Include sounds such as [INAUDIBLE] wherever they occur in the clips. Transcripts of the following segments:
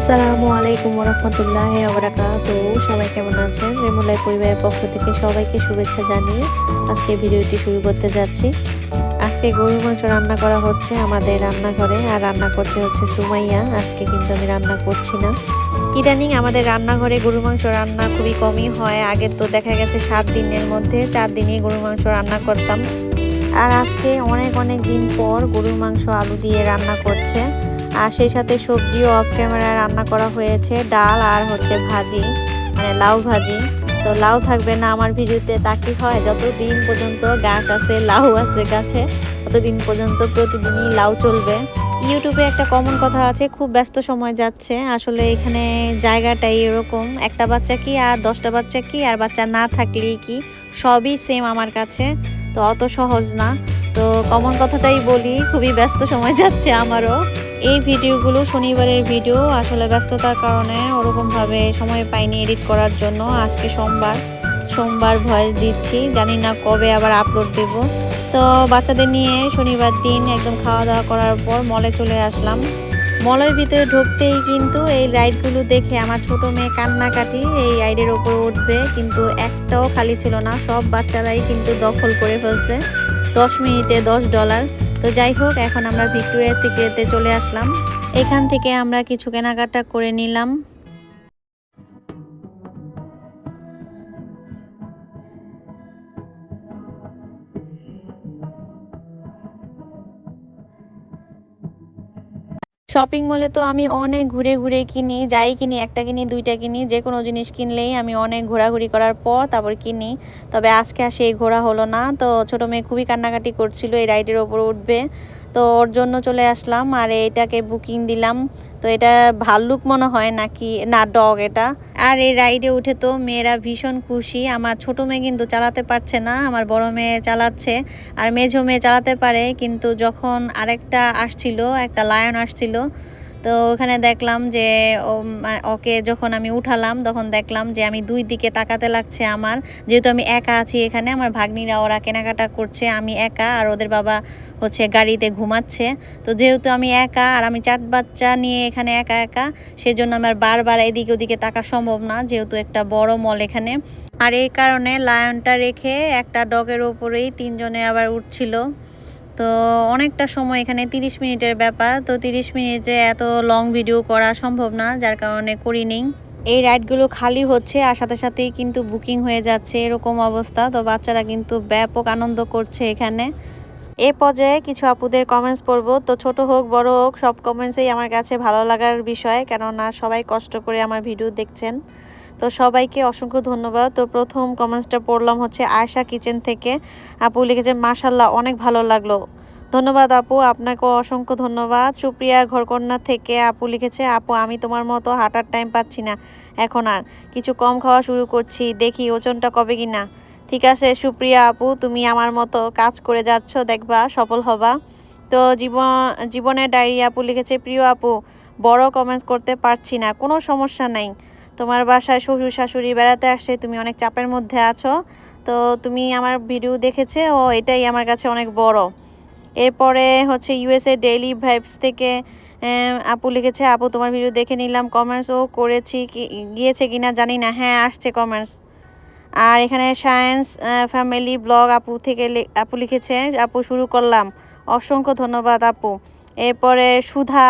আসসালামু আলাইকুম রহমতুল্লাহ তো সবাই কেমন আছেন? রেমুলাই পরিবারের পক্ষ থেকে সবাইকে শুভেচ্ছা জানিয়ে আজকে ভিডিওটি শুরু করতে যাচ্ছি। আজকে গরুর মাংস রান্না করা হচ্ছে আমাদের রান্নাঘরে আর রান্না করছে হচ্ছে সুমাইয়া। আজকে কিন্তু আমি রান্না করছি না। ইদানিং আমাদের রান্নাঘরে গরুর মাংস রান্না খুবই কমই হয়। আগে তো দেখা গেছে সাত দিনের মধ্যে চার দিনই গরুর মাংস রান্না করতাম। আর আজকে অনেক অনেক দিন পর গরুর মাংস আলু দিয়ে রান্না করছে। আর সেই সাথে সবজিও অফ ক্যামেরায় রান্না করা হয়েছে, ডাল আর হচ্ছে ভাজি মানে লাউ ভাজি। তো লাউ থাকবে না আমার ভিডিওতে, তা কি হয়? যতদিন পর্যন্ত গাছ আছে, লাউ আছে গাছে, ততদিন পর্যন্ত প্রতিদিনই লাউ চলবে। ইউটিউবে একটা কমন কথা আছে, খুব ব্যস্ত সময় যাচ্ছে। আসলে এখানে জায়গাটাই এরকম, একটা বাচ্চা কি আর দশটা বাচ্চা কি আর বাচ্চা না থাকলেই কি? সবই সেম আমার কাছে, তো অত সহজ না। তো কমন কথাটাই বলি, খুবই ব্যস্ত সময় যাচ্ছে আমারও। এই ভিডিওগুলো শনিবারের ভিডিও। আসলে ব্যস্ততার কারণে ওরকমভাবে সময় পাইনি এডিট করার জন্য। আজকে সোমবার। সোমবার ভয়েস দিচ্ছি। জানি না কবে আবার আপলোড দেব। তো বাচ্চাদের নিয়ে শনিবার দিন একদম খাওয়া দাওয়া করার পর মলে চলে আসলাম। মলের ভিতরে ঢুকতেই কিন্তু এই রাইডগুলো দেখে আমার ছোট মেয়ে কান্নাকাটি এই রাইডের ওপর উঠবে। কিন্তু একটাও খালি ছিল না। সব বাচ্চারাই কিন্তু দখল করে ফেলছে। দশ মিনিটে দশ ডলার। তো যাই হোক, এখন আমরা ভিক্টোরিয়া সিক্রেটে চলে আসলাম। এখান থেকে আমরা কিছু কেনাকাটা করে নিলাম। শপিং মলে তো আমি অনেক ঘুরে ঘুরে কিনি, যাই কিনি, একটা কিনি, দুইটা কিনি, যে কোনো জিনিস কিনলেই আমি অনেক ঘোরাঘুরি করার পর তারপর কিনি। তবে আজকে আর সেই ঘোরা হলো না। তো ছোটো মেয়ে খুবই কান্নাকাটি করছিল, এই রাইডের ওপর উঠবে। তো ওর জন্য চলে আসলাম আর এটাকে বুকিং দিলাম। তো এটা ভাল্লুক মনে হয় নাকি? না ডগ এটা। আর এই রাইডে উঠে তো মেয়েরা ভীষণ খুশি। আমার ছোট মেয়ে কিন্তু চালাতে পারছে না, আমার বড় মেয়ে চালাচ্ছে আর মেঝো মেয়ে চালাতে পারে। কিন্তু যখন আরেকটা আসছিল, একটা লায়ন আসছিল তো ওখানে দেখলাম যে ওকে যখন আমি উঠালাম, তখন দেখলাম যে আমি দুই দিকে তাকাতে লাগছে আমার। যেহেতু আমি একা আছি এখানে, আমার ভাগ্নিরা ওরা কেনাকাটা করছে, আমি একা আর ওদের বাবা হচ্ছে গাড়িতে ঘুমাচ্ছে। তো যেহেতু আমি একা আর আমি চার বাচ্চা নিয়ে এখানে একা একা, সেজন্য আমার বারবার এদিকে ওদিকে তাকা সম্ভব না, যেহেতু একটা বড় মল এখানে। আর এই কারণে লায়নটা রেখে একটা ডগের ওপরেই তিনজনে আবার উঠছিল। তো অনেকটা সময় এখানে 30 মিনিটের ব্যাপার। তো 30 মিনিটে এত লং ভিডিও করা সম্ভব না, যার কারণে করি নেই এই রাইডগুলো খালি হচ্ছে আর সাথে সাথেই কিন্তু বুকিং হয়ে যাচ্ছে এরকম অবস্থা। তো বাচ্চারা কিন্তু ব্যাপক আনন্দ করছে এখানে। এ পর্যায়ে কিছু আপুদের কমেন্টস পড়ব। তো ছোট হোক, বড় হোক, সব কমেন্টসেই আমার কাছে ভালো লাগার বিষয়। কেননা সবাই কষ্ট করে আমার ভিডিও দেখছেন। তো সবাইকে অসংখ্য ধন্যবাদ। তো প্রথম কমেন্টসটা পড়লাম হচ্ছে আয়সা কিচেন থেকে। আপু লিখেছে মাশাল্লাহ অনেক ভালো লাগল। ধন্যবাদ আপু, আপনাকেও অসংখ্য ধন্যবাদ। সুপ্রিয়া ঘরকন্যা থেকে আপু লিখেছে, আপু, আমি তোমার মতো হাঁটার টাইম পাচ্ছি না। এখন আর কিছু কম খাওয়া শুরু করছি, দেখি ওজনটা কবে কিনা। ঠিক আছে, সুপ্রিয়া আপু, তুমি আমার মতো কাজ করে যাচ্ছ, দেখবা সফল হবা। তো জীবন, জীবনের ডায়েরি আপু লিখেছে, প্রিয় আপু, বড় কমেন্টস করতে পারছি না, কোনো সমস্যা নাই। তোমার বাসায় শ্বশুর শাশুড়ি বেড়াতে আসছে তুমি অনেক চাপের মধ্যে আছো। তো তুমি আমার ভিডিও দেখেছে, ও এটাই আমার কাছে অনেক বড়। এরপরে হচ্ছে ইউএসএ ডেইলি ভাইবস থেকে আপু লিখেছে, আপু, তোমার ভিডিও দেখে নিলাম কমেন্টসও করেছি, কি, গিয়েছে কিনা জানি না। হ্যাঁ আসছে কমেন্টস আর এখানে সায়েন্স ফ্যামিলি ব্লগ আপু থেকে আপু লিখেছে, আপু, শুরু করলাম। অসংখ্য ধন্যবাদ আপু। এরপরে সুধা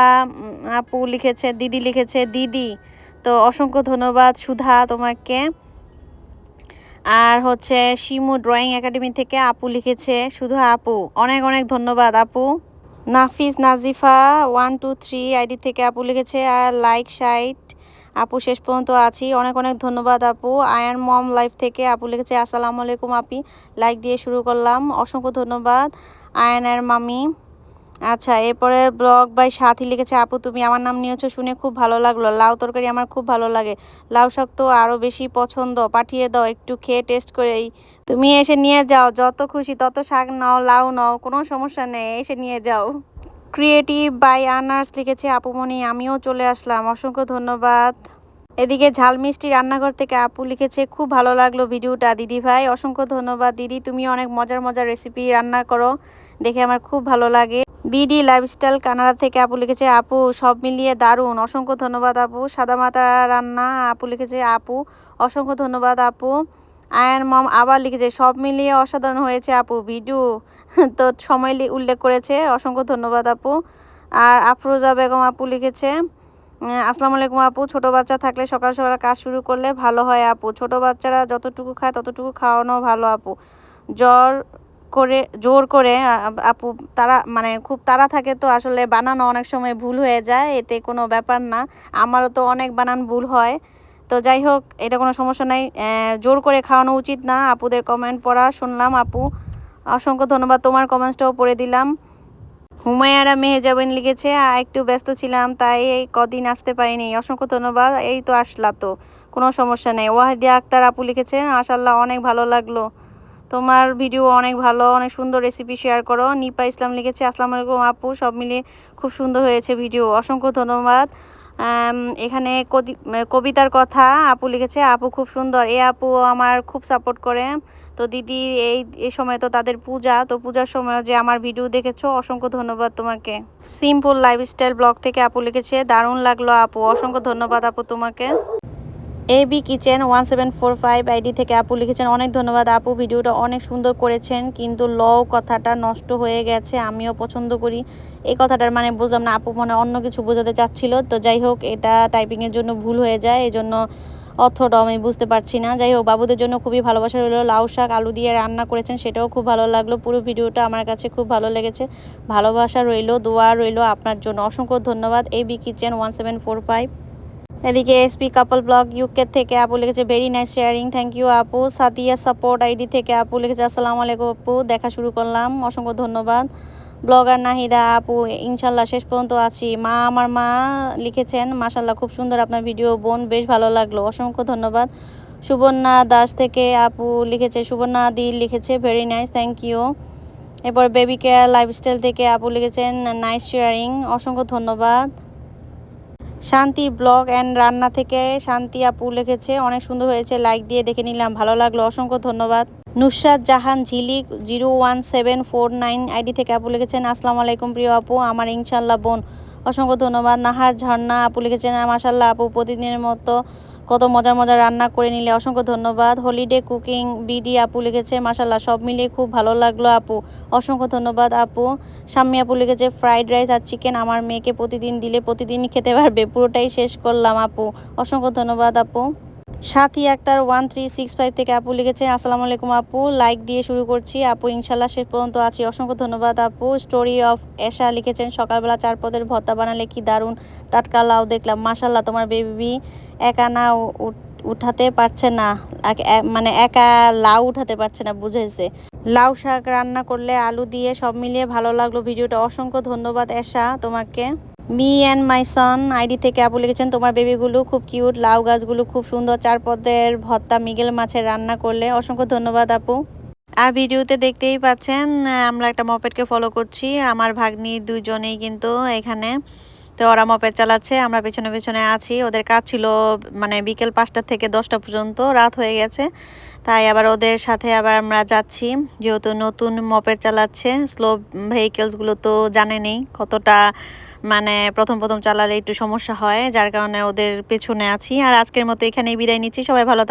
আপু লিখেছে, দিদি লিখেছে, দিদি তো অসংখ্য ধন্যবাদ সুধা তোমাকে। আর হচ্ছে শিমু ড্রয়িং একাডেমি থেকে আপু লিখেছে। শুধু আপু, অনেক অনেক ধন্যবাদ আপু। Nafis, Nazifa one two three ID থেকে আপু লিখেছে। আর লাইক সাইট আপু শেষ পর্যন্ত আছি। অনেক অনেক ধন্যবাদ আপু। আয়ান মম লাইফ থেকে আপু লিখেছে, আসসালামু আলাইকুম আপি। লাইক দিয়ে শুরু করলাম। অসংখ্য ধন্যবাদ। আয়ানের মামি। আচ্ছা এরপরে ব্লগ বাই সাথী লিখেছে, আপু, তুমি আমার নাম নিয়েছো শুনে খুব ভালো লাগল। লাউ তরকারি আমার খুব ভালো লাগে। লাউ শাক তো আরও বেশি পছন্দ। পাঠিয়ে দাও, একটু খেয়ে টেস্ট করেই। তুমি এসে নিয়ে যাও, যত খুশি তত শাক নাও, লাউ নাও, কোনো সমস্যা নেই, এসে নিয়ে যাও। ক্রিয়েটিভ বাই আনার্স লিখেছে আপুমণি আমিও চলে আসলাম। অসংখ্য ধন্যবাদ। এদিকে ঝাল মিষ্টি রান্নাঘর থেকে আপু লিখেছে, খুব ভালো লাগল ভিডিওটা, দিদি ভাই। অসংখ্য ধন্যবাদ। দিদি, তুমি অনেক মজার মজার রেসিপি রান্না করো। দেখে আমার খুব ভালো লাগে। বিডি লাইফস্টাইল কানাডা থেকে আপু লিখেছে, আপু, সব মিলিয়ে দারুণ। অসংখ্য ধন্যবাদ আপু। সাদা সাদামাটা রান্না আপু লিখেছে, আপু, অসংখ্য ধন্যবাদ আপু। আয়ন মম আবার লিখেছে, সব মিলিয়ে অসাধারণ হয়েছে আপু ভিডিও [LAUGHS] তো সময় উল্লেখ করেছে, অসংখ্য ধন্যবাদ আপু। আর আফরোজা বেগম আপু লিখেছে আসসালামু আলাইকুম আপু। ছোট বাচ্চা থাকলে সকাল সকাল কাজ শুরু করলে ভালো হয় আপু। ছোট বাচ্চারা যতটুকু খায় ততটুকু খাওয়ানো ভালো আপু। জ্বর করে জোর করে আপু তারা মানে খুব তাড়া থাকে তো আসলে বানানো অনেক সময় ভুল হয়ে যায় এতে কোনো ব্যাপার না। আমারও তো অনেক বানান ভুল হয়। তো যাই হোক এটা কোনো সমস্যা নাই। জোর করে খাওয়ানো উচিত না। আপুদের কমেন্ট পড়া শুনলাম আপু। অসংখ্য ধন্যবাদ তোমার কমেন্টসটাও পড়ে দিলাম। হুমায়ারা মেহেজাবিন লিখেছে "আ, একটু ব্যস্ত ছিলাম তাই এই কদিন আসতে পারিনি। অসংখ্য ধন্যবাদ এই তো আসলা তো। কোনো সমস্যা নেই। ওয়াহিদিয়া আক্তার আপু লিখেছেন মাশাল্লাহ অনেক ভালো লাগল। তোমার ভিডিও অনেক ভালো, অনেক সুন্দর রেসিপি শেয়ার করো। নিপা ইসলাম লিখেছে, আসসালামু আলাইকুম আপু। সব মিলিয়ে খুব সুন্দর হয়েছে ভিডিও অসংখ্য ধন্যবাদ। এখানে কবিতার কথা আপু লিখেছে, আপু খুব সুন্দর। এ আপু আমার খুব সাপোর্ট করে। তো দিদি, এই এই সময় তো তাদের পূজা। তো পূজার সময় যে আমার ভিডিও দেখেছ, অসংখ্য ধন্যবাদ তোমাকে। সিম্পল লাইফস্টাইল ব্লগ থেকে আপু লিখেছে, দারুণ লাগল আপু। অসংখ্য ধন্যবাদ আপু তোমাকে। A B kitchen one seven four five ID থেকে আপু লিখেছেন, অনেক ধন্যবাদ আপু, ভিডিওটা অনেক সুন্দর করেছেন, কিন্তু ল কথাটা নষ্ট হয়ে গেছে, আমিও পছন্দ করি। এই কথাটার মানে বুঝলাম না, আপু মনে অন্য কিছু বোঝাতে চাচ্ছিল, তো যাই হোক, এটা টাইপিংয়ের জন্য ভুল হয়ে যায় এই জন্য অর্থটা আমি বুঝতে পারছি না। যাই হোক, বাবুদের জন্য খুবই ভালোবাসা রইল, লাউ শাক, আলু দিয়ে রান্না করেছেন, সেটাও খুব ভালো লাগল, পুরো ভিডিওটা আমার কাছে খুব ভালো লেগেছে। ভালোবাসা রইল, দোয়া রইল আপনার জন্য। অসংখ্য ধন্যবাদ A B kitchen one seven four five এদিকে এসপি কাপল ব্লগ ইউকে থেকে আপু লিখেছে very nice sharing thank you আপু। সাদিয়া সাপোর্ট আইডি থেকে আপু লিখেছে, আসসালামু আলাইকুম আপু। দেখা শুরু করলাম, অসংখ্য ধন্যবাদ। ব্লগার নাহিদা আপু ইনশাল্লাহ শেষ পর্যন্ত আছি। মা আমার মা লিখেছেন মাশাল্লাহ খুব সুন্দর আপনার ভিডিও, বোন বেশ ভালো লাগল। অসংখ্য ধন্যবাদ। সুবর্ণা দাস থেকে আপু লিখেছে, সুবর্ণা দি লিখেছে ভেরি নাইস থ্যাংক ইউ এরপর বেবি কেয়ার লাইফস্টাইল থেকে আপু লিখেছেন নাইস শেয়ারিং অসংখ্য ধন্যবাদ। শান্তি ব্লগ অ্যান্ড রান্না থেকে শান্তি আপু লিখেছে, অনেক সুন্দর হয়েছে লাইক দিয়ে দেখে নিলাম, ভালো লাগল, অসংখ্য ধন্যবাদ। Nusad Jahan Jhilik zero one seven four nine ID থেকে আপু লিখেছেন, আসসালামু আলাইকুম প্রিয় আপু, আমার ইনশাল্লাহ বোন। অসংখ্য ধন্যবাদ। নাহার ঝর্ণা আপু লিখেছেন মাসাল্লাহ আপু, প্রতিদিনের মতো কত মজার মজার রান্না করে নিলে। অসংখ্য ধন্যবাদ। হলিডে কুকিং বিডি আপু লিখেছে মাসাল্লাহ সব মিলিয়ে খুব ভালো লাগল আপু। অসংখ্য ধন্যবাদ আপু। সাম্মি আপু লিখেছে, ফ্রাইড রাইস আর চিকেন আমার মেয়েকে প্রতিদিন দিলে প্রতিদিনই খেতে পারবে। পুরোটাই শেষ করলাম আপু। অসংখ্য ধন্যবাদ আপু। Sathi Akter one three six five থেকে আপু লিখেছে, আসসালামু আলাইকুম আপু লাইক দিয়ে শুরু করছি। আপু, ইনশাল্লাহ শেষ পর্যন্ত আছি। অসংখ্য ধন্যবাদ আপু। স্টোরি অফ এশা লিখেছেন, সকালবেলা চার পদের ভর্তা বানালে কি দারুণ? টাটকা লাউ দেখলাম। মাশাল্লাহ তোমার বেবি একা না উঠাতে পারছে না। মানে একা লাউ উঠাতে পারছে না, বুঝেছে। লাউ শাক রান্না করলে আলু দিয়ে সব মিলিয়ে ভালো লাগল। ভিডিওটা অসংখ্য ধন্যবাদ এশা তোমাকে। Me and my son ID থেকে আপু লিখেছেন, তোমার বেবিগুলো খুব কিউট, লাউ গাছগুলো খুব সুন্দর চার পদের ভর্তা, মিগেল মাছের রান্না করলে। অসংখ্য ধন্যবাদ আপু। আর ভিডিওতে দেখতেই পাচ্ছেন আমরা একটা মপেটকে ফলো করছি। আমার ভাগ্নি দুজনেই কিন্তু এখানে। তো ওরা মপেট চালাচ্ছে, আমরা পেছনে পেছনে আছি। ওদের কাজ ছিল মানে বিকেল পাঁচটা থেকে দশটা পর্যন্ত, রাত হয়ে গেছে। তাই আবার ওদের সাথে আবার আমরা যাচ্ছি। যেহেতু নতুন মপেট চালাচ্ছে, স্লো ভেহিকেলসগুলো তো জানেনই কতটা মানে প্রথম প্রথম চালালে একটু সমস্যা হয়, যার কারণে ওদের পেছনে আছি। আর আজকের মতো এখানেই বিদায় নিচ্ছি। সবাই ভালো